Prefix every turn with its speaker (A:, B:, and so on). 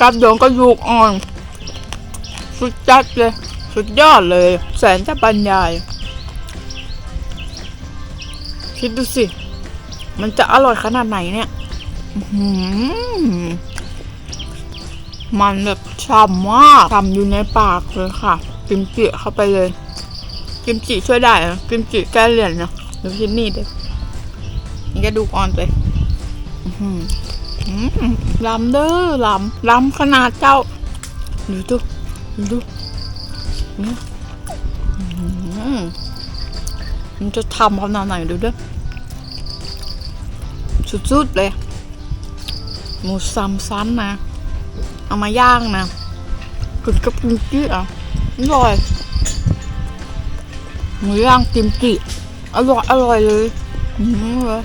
A: กับโยงกระดูกอ่อน สุดจัดเลย สุดยอดเลย แสนจะบรรยาย คิดดูสิ มันจะอร่อยขนาดไหนเนี่ยมันแบบฉ่ำมากฉ่ำอยู่ในปากเลยค่ะ กิมจิเข้าไปเลย กิมจิช่วยได้เหรอกิมจิแก้เหรียญนะดูที่นี่เด็นี่กระดูอ่อนไป ลำเด้อลำลำขนาดเจ้า ดูดูดูดูเนี่ยอื้อหือมันจะทำขนาดไหนดูเด้อสุดๆเลย หมูซัมซันนะ เอามาย่างนะกินกับกิมจิอ่ะอร่อย หมูย่างกิมจิอร่อยอร่อยเลยอืมเลย